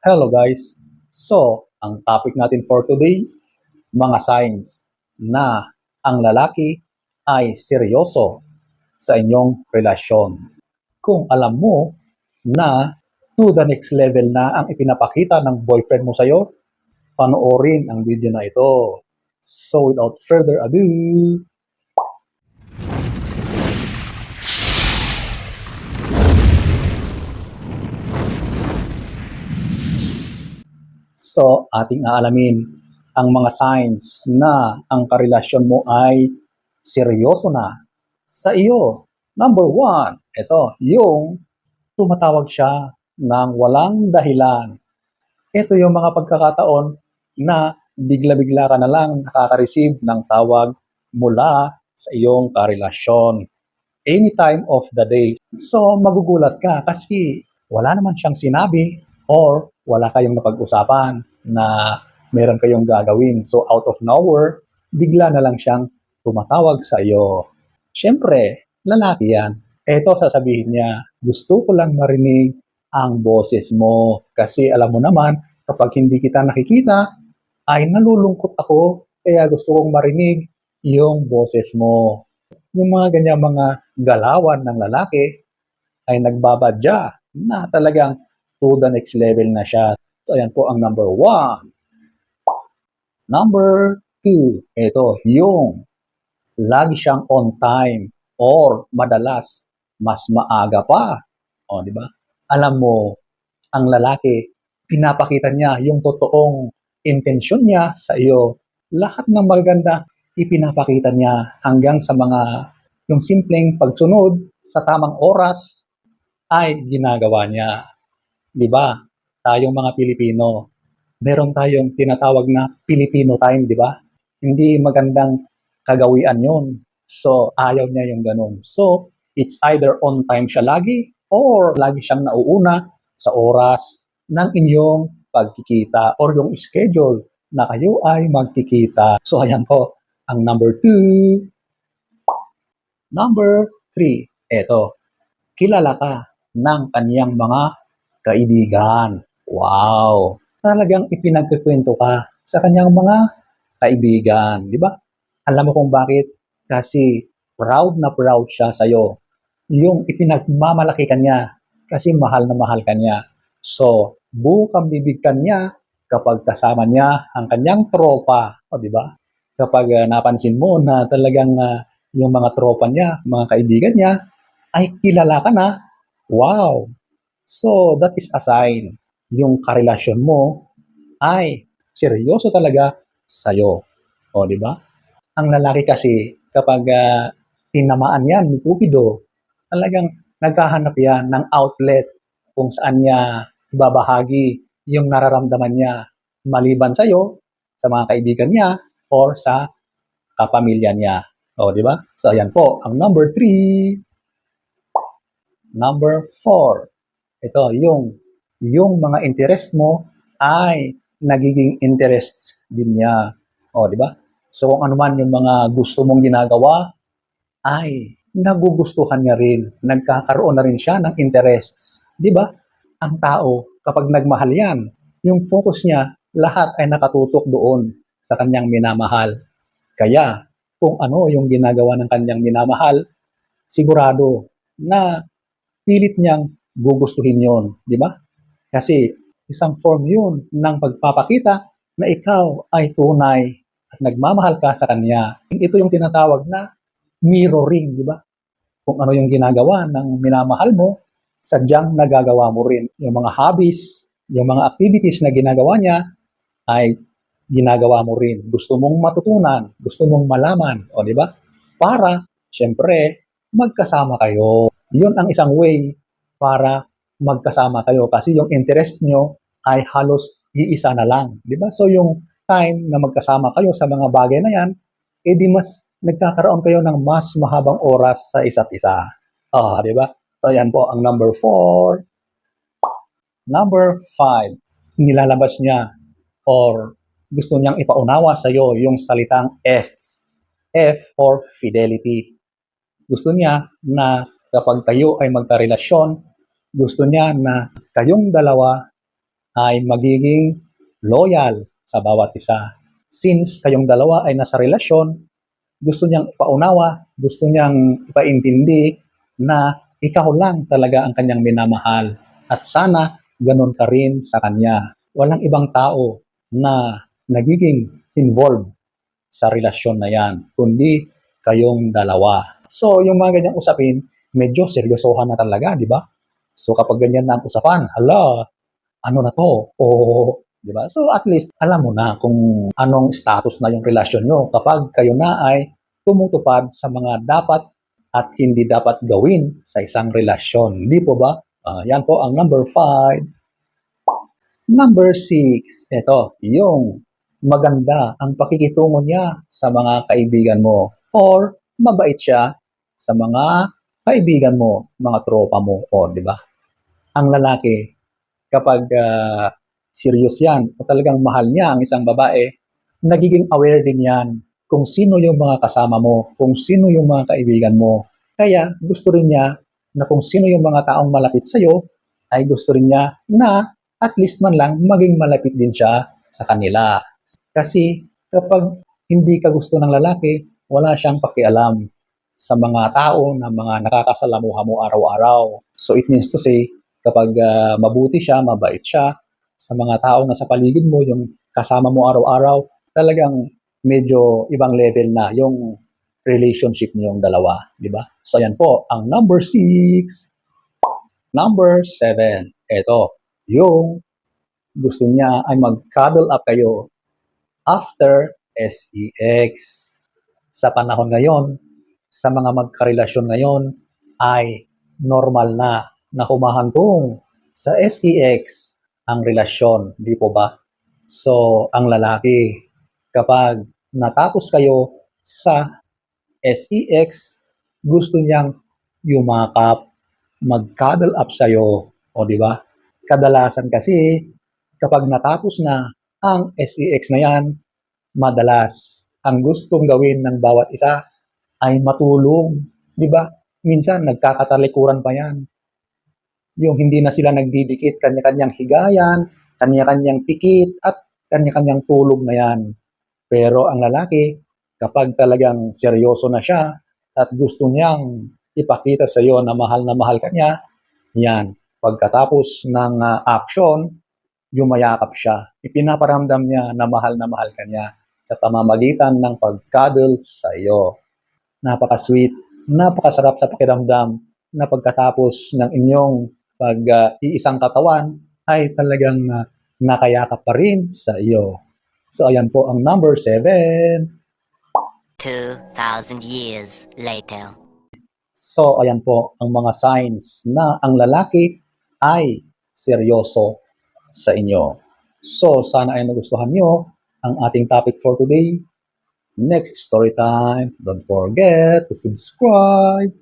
Hello guys! So, ang topic natin for today, mga signs na ang lalaki ay seryoso sa inyong relasyon. Kung alam mo na to the next level na ang ipinapakita ng boyfriend mo sa'yo, panoorin ang video na ito. So, without further ado, So, ating aalamin ang mga signs na ang karelasyon mo ay seryoso na sa iyo. Number one, ito, yung tumatawag siya ng walang dahilan. Ito yung mga pagkakataon na bigla-bigla ka na lang nakaka-receive ng tawag mula sa iyong karelasyon. Any time of the day. So, magugulat ka kasi wala naman siyang sinabi or wala kayong napag-usapan na meron kayong gagawin. So out of nowhere, bigla na lang siyang tumatawag sa iyo. Siyempre, lalaki yan. Eto sasabihin niya, gusto ko lang marinig ang boses mo. Kasi alam mo naman, kapag hindi kita nakikita, ay nalulungkot ako. Kaya gusto kong marinig yung boses mo. Yung mga ganyan mga galawan ng lalaki ay nagbabadya na talagang to the next level na siya. So, ayan po ang number one. Number two, ito, yung lagi siyang on time or madalas mas maaga pa. O, di ba? Alam mo, ang lalaki, pinapakita niya yung totoong intensyon niya sa iyo. Lahat ng maganda, ipinapakita niya hanggang sa mga yung simpleng pagsunod sa tamang oras ay ginagawa niya. Di ba? Tayong mga Pilipino, meron tayong tinatawag na Filipino time, di ba? Hindi magandang kagawian yon. So, ayaw niya yung ganun. So, it's either on time siya lagi or lagi siyang nauuna sa oras ng inyong pagkikita or yung schedule na kayo ay magkikita. So, ayan po, ang number two. Number three, eto, kilala ka ng kaniyang mga kaibigan. Wow! Talagang ipinagkikwento ka sa kanyang mga kaibigan. Di ba? Alam mo kung bakit? Kasi proud na proud siya sa'yo. Yung ipinagmamalaki ka niya kasi mahal na mahal ka niya. So, bukang bibig ka niya kapag kasama niya ang kanyang tropa. O, di ba? Kapag uh, napansin mo na talagang uh, yung mga tropa niya, mga kaibigan niya, ay kilala ka na. Wow! So, that is a sign. Yung karelasyon mo ay seryoso talaga sa'yo. O, di ba? Ang lalaki kasi, kapag uh, tinamaan yan ni Cupido, talagang naghahanap yan ng outlet kung saan niya ibabahagi yung nararamdaman niya maliban sa'yo, sa mga kaibigan niya, or sa kapamilya niya. O, di ba? So, ayan po, ang number three. Number four. Ito, yung, yung mga interest mo ay nagiging interests din niya. O, di ba? So, kung ano man yung mga gusto mong ginagawa, ay nagugustuhan niya rin. Nagkakaroon na rin siya ng interests. Di ba? Ang tao, kapag nagmahal yan, yung focus niya, lahat ay nakatutok doon sa kanyang minamahal. Kaya, kung ano yung ginagawa ng kanyang minamahal, sigurado na pilit niyang gugustuhin yon, di ba? Kasi isang form yun ng pagpapakita na ikaw ay tunay at nagmamahal ka sa kanya. Ito yung tinatawag na mirroring, di ba? Kung ano yung ginagawa ng minamahal mo, sadyang nagagawa mo rin. Yung mga hobbies, yung mga activities na ginagawa niya, ay ginagawa mo rin. Gusto mong matutunan, gusto mong malaman, o di ba? Para, syempre, magkasama kayo. Yun ang isang way para magkasama kayo kasi yung interest nyo ay halos iisa na lang. Di ba? So yung time na magkasama kayo sa mga bagay na yan, edi mas nagkakaroon kayo ng mas mahabang oras sa isa't isa. Ah, di ba? So yan po ang number four. Number five, nilalabas niya or gusto niyang ipaunawa sa iyo yung salitang F. F for fidelity. Gusto niya na kapag kayo ay magkarelasyon, gusto niya na kayong dalawa ay magiging loyal sa bawat isa. Since kayong dalawa ay nasa relasyon, gusto niyang ipaunawa, gusto niyang ipaintindi na ikaw lang talaga ang kanyang minamahal. At sana ganun ka rin sa kanya. Walang ibang tao na nagiging involved sa relasyon na yan, kundi kayong dalawa. So, yung mga ganyang usapin, medyo seryosohan na talaga, di ba? So, kapag ganyan na ang usapan, hala, ano na to? O, di ba? So, at least, alam mo na kung anong status na yung relasyon nyo kapag kayo na ay tumutupad sa mga dapat at hindi dapat gawin sa isang relasyon. Di po ba? Ah, yan po ang number five. Number six, ito, yung maganda ang pakikitungo niya sa mga kaibigan mo or mabait siya sa mga kaibigan mo, mga tropa mo, o di ba? Ang lalaki, kapag ah, serious yan o talagang mahal niya ang isang babae, nagiging aware din yan kung sino yung mga kasama mo, kung sino yung mga kaibigan mo. Kaya gusto rin niya na kung sino yung mga taong malapit sa'yo, ay gusto rin niya na at least man lang maging malapit din siya sa kanila. Kasi kapag hindi ka gusto ng lalaki, wala siyang pakialam sa mga tao na mga nakakasalamuha mo araw-araw. So it means to say, kapag ah, mabuti siya, mabait siya, sa mga tao na sa paligid mo, yung kasama mo araw-araw, talagang medyo ibang level na yung relationship niyong dalawa, di ba? So ayan po, ang number six. Number seven, eto, yung gusto niya ay mag-cuddle up kayo after SEX. Sa panahon ngayon, sa mga magkarelasyon ngayon, ay normal na na humahantong sa SEX ang relasyon, di po ba? So, ang lalaki, kapag natapos kayo sa SEX, gusto niyang yumakap, mag-cuddle up sa'yo, o di ba? Kadalasan kasi, kapag natapos na ang SEX na yan, madalas, ang gustong gawin ng bawat isa ay matulong, di ba? Minsan, nagkakatalikuran pa yan. Yung hindi na sila nagdidikit, kanya-kanyang higayan, kanya-kanyang pikit, at kanya-kanyang tulog na yan. Pero ang lalaki, kapag talagang seryoso na siya at gusto niyang ipakita sa iyo na mahal na mahal ka niya, yan, pagkatapos ng ah, action, yumayakap siya. Ipinaparamdam niya na mahal na mahal ka niya sa pamamagitan ng pagkadol sa iyo. Napaka-sweet, napakasarap sa pakiramdam na pagkatapos ng inyong pag-iisang katawan ay talagang ah, nakayakap pa rin sa iyo. So ayan po ang number 7. 2,000 years later. So, ayan po ang mga signs na ang lalaki ay seryoso sa inyo. So, sana ay nagustuhan nyo ang ating topic for today. Next story time. Don't forget to subscribe.